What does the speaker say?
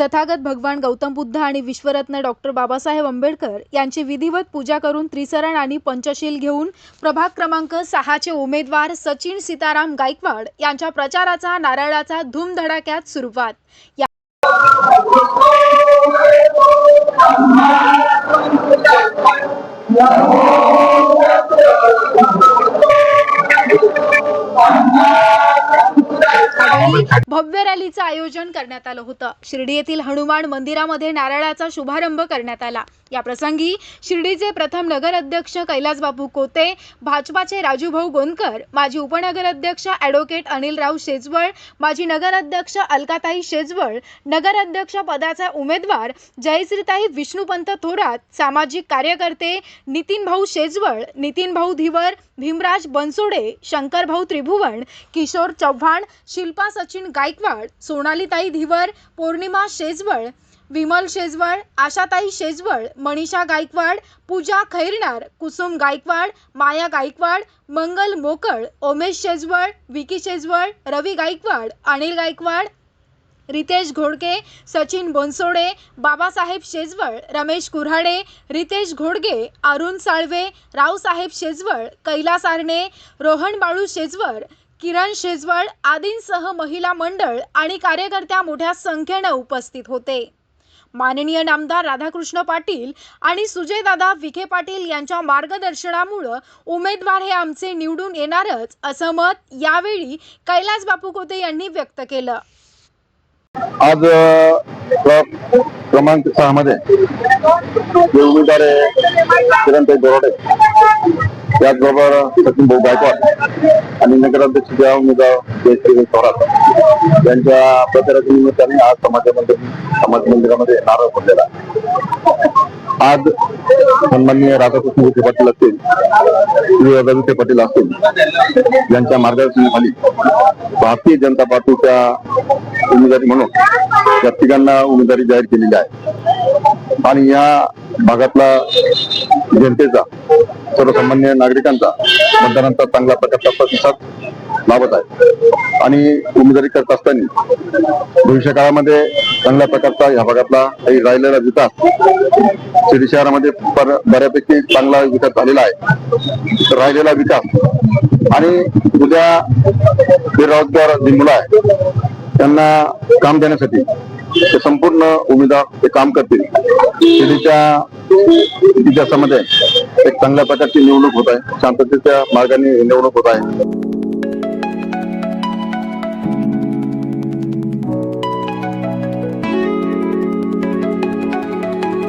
तथागत भगवान गौतम बुद्ध आणि विश्वरत्न डॉक्टर बाबासाहेब आंबेडकर यांची विधिवत पूजा करून त्रिसरण आणि पंचशील घेऊन प्रभाग क्रमांक सहाचे उमेदवार सचिन सीताराम गायकवाड यांच्या प्रचाराचा नारळाचा धूमधडाक्यात सुरुवात. भव्य रॅलीचं आयोजन करण्यात आलं होतं. शिर्डी येथील हनुमान मंदिरामध्ये नारळाचा शुभारंभ करण्यात आला. या प्रसंगी शिर्डीचे प्रथम नगर अध्यक्ष कैलासबापू कोते भाजपाचे राजूभाऊ गोंदकर माजी उपनगर अध्यक्ष ॲडव्होकेट अनिलराव शेजवळ माजी नगर अध्यक्ष अलकाताई शेजवळ नगर अध्यक्ष पदाचा उमेदवार जयश्रीताई विष्णुपंत थोरात सामाजिक कार्यकर्ते नितीन भाऊ शेजवळ नितीन भाऊ धिवर भीमराज बनसोडे शंकरभाऊ त्रिभुवन किशोर चव्हाण शिल्पा सचिन गायकवाड सोनालीताई धिवर पौर्णिमा शेजवळ विमल शेजवळ आशाताई शेजवळ मनीषा गायकवाड पूजा खैरनार कुसुम गायकवाड माया गायकवाड मंगल मोकळ ओमेश शेजवळ विकी शेजवळ रवी गायकवाड अनिल गायकवाड रितेश घोडके सचिन बोनसोडे बाबासाहेब शेजवळ रमेश कुऱ्हाडे रितेश घोडगे अरुण साळवे रावसाहेब शेजवळ कैलास आरणे रोहन बाळू शेजवळ किरण शेजवळ आदींसह महिला मंडळ आणि कार्यकर्त्या मोठ्या संख्येनं उपस्थित होते. माननीय नामदार राधाकृष्ण पाटील आणि सुजयदादा विखे पाटील यांच्या मार्गदर्शनामुळं उमेदवार हे आमचे निवडून येणारच असं मत यावेळी कैलास बापू कोते यांनी व्यक्त केलं. आज क्रमांक सहा मध्ये उमेदवार त्याचबरोबर सचिन भाऊ गायकवाड आणि नगराध्यक्ष ज्या उमेदवार जयश्री थोरात यांच्या प्रचाराच्या निमित्ताने आज समाजामध्ये समाज मंदिरामध्ये नारळ पडलेला आज सन्माननीय राधाकृष्ण विखे पाटील असतील श्री विखे पाटील असतील यांच्या मार्गदर्शनाखाली भारतीय जनता पार्टीच्या उमेदवारी म्हणून या तिघांना उमेदवारी जाहीर केलेली आहे. आणि या भागातला जनतेचा सर्वसामान्य नागरिकांचा मतदारांचा चांगला प्रकारचा प्रतिसाद लाभत आहे. आणि उमेदवारी करत असताना भविष्य काळामध्ये चांगल्या प्रकारचा या भागातला काही राहिलेला विकास शिर्डी शहरामध्ये पर- बऱ्यापैकी चांगला विकास झालेला आहे. राहिलेला विकास. आणि उद्या बेरोजगार जी मुलं आहेत त्यांना काम देण्यासाठी ते संपूर्ण उमेदवार ते काम करतील. शिर्डीच्या इतिहासामध्ये एक चांगल्या प्रकारची निवडणूक होत आहे. शांततेच्या मार्गाने निवडणूक होत आहे.